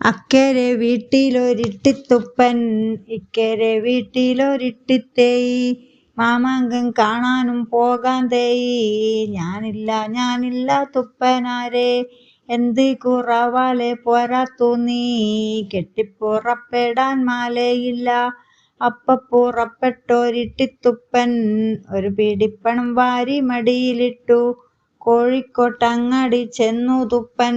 അക്കരെ വീട്ടിലൊരിട്ടിത്തുപ്പൻ ഇക്കരെ വീട്ടിലൊരിട്ടിത്തേയി. മാമാങ്കം കാണാനും പോകാൻ തേയി ഞാനില്ല ഞാനില്ല തുപ്പനാരെ. എന്ത് കുറവാലെ പോരാത്തു നീ. കെട്ടിപ്പുറപ്പെടാൻ മാലയില്ല. അപ്പപ്പുറപ്പെട്ടൊരിട്ടിത്തുപ്പൻ ഒരു പിടിപ്പണം വാരി മടിയിലിട്ടു കോഴിക്കോട്ടങ്ങാടി ചെന്നു തുപ്പൻ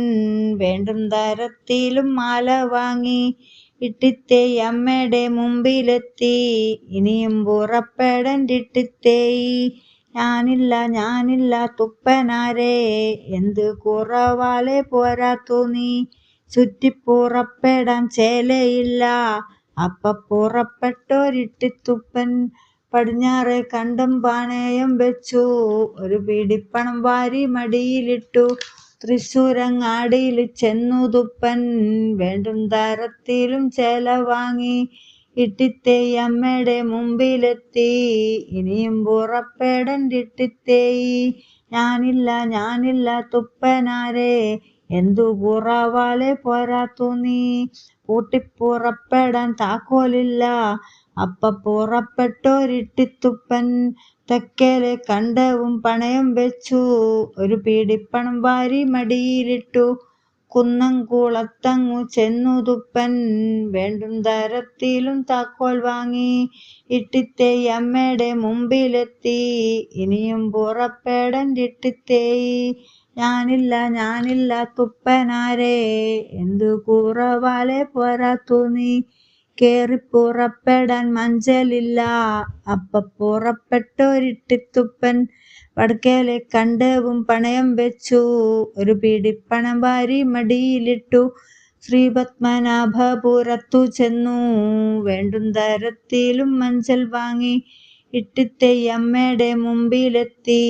വേണ്ടും തരത്തിലും മാല വാങ്ങി ഇട്ടിത്തേയി അമ്മയുടെ മുമ്പിലെത്തി. ഇനിയും പുറപ്പെടണ്ടിട്ടിത്തേയി ഞാനില്ല ഞാനില്ല തുപ്പനാരേ. എന്ത് കുറവാലെ പോരാത്തു നീ? ചുറ്റിപ്പുറപ്പെടാൻ ചേലയില്ല. അപ്പ പുറപ്പെട്ടൊരിട്ടിത്തുപ്പൻ പടിഞ്ഞാറെ കണ്ടം പാണയം വെച്ചു. ഒരു പിടിപ്പണം വാരി മടിയിലിട്ടു. തൃശ്ശൂരങ്ങാടിയിൽ ചെന്നു തുപ്പൻ. വേണ്ടും തരത്തിലും ചേല വാങ്ങി. ഇട്ടിത്തേയി അമ്മയുടെ മുമ്പിലെത്തി. ഇനിയും പുറപ്പെടൻ ഇട്ടിത്തേയ്. ഞാനില്ല ഞാനില്ല തുപ്പനാരെ. എന്തു കുറവാലെ പോരാത്തു നീ. പൂട്ടിപ്പുറപ്പെടാൻ താക്കോലില്ല. അപ്പ പുറപ്പെട്ടൊരിട്ടിത്തുപ്പൻ തെക്കേലെ കണ്ടവും പണയം വെച്ചു. ഒരു പീടിപ്പണം വാരി മടിയിലിട്ടു. കുന്നംകുളത്തങ്ങു ചെന്നു തുപ്പൻ. വേണ്ടും തരത്തിലും താക്കോൽ വാങ്ങി. ഇട്ടിത്തേയി അമ്മയുടെ മുമ്പിലെത്തി. ഇനിയും പുറപ്പെടണ്ടിട്ടിത്തേയി ഞാനില്ല ഞാനില്ല തുപ്പനാരേ. എന്തു കുറവാലെ പോരാത്തു നീ കേറിപ്പുറപ്പെടാൻ മഞ്ചലില്ല. അപ്പ പുറപ്പെട്ടൊരിട്ടിത്തുപ്പൻ വടക്കേലെ കണ്ടവും പണയം വെച്ചു. ഒരു പിടിപ്പണം വാരി മടിയിലിട്ടു. ശ്രീ ശ്രീപത്മനാഭപുരത്തു ചെന്നു. വേണ്ടും തരത്തിലും മഞ്ചൽ വാങ്ങി ഇട്ടിത്തേയമ്മയുടെ മുമ്പിലെത്തി.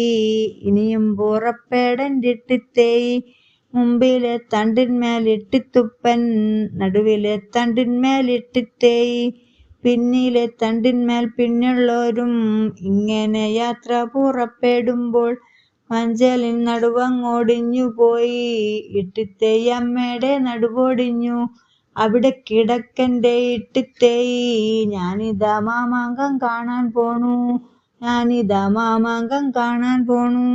ഇനിയും പുറപ്പെടണ്ടിട്ടിത്തേയി മുമ്പിലെ തണ്ടിന്മേൽ ഇട്ടിത്തുപ്പൻ നടുവിലെ തണ്ടിന്മേൽ ഇട്ടിത്തേയി പിന്നിലെ തണ്ടിന്മേൽ പിന്നുള്ളോരും ഇങ്ങനെ യാത്ര പുറപ്പെടുമ്പോൾ മഞ്ചലിൻ നടുവങ്ങോടിഞ്ഞു പോയി. ഇട്ടിത്തേയി അമ്മയുടെ നടുവോടിഞ്ഞു. അവിടെ കിടക്കന്റെ ഇട്ടിത്തേയി. ഞാനിതാ മാമാങ്കം കാണാൻ പോണു. ഞാനിതാ മാമാങ്കം കാണാൻ പോണു.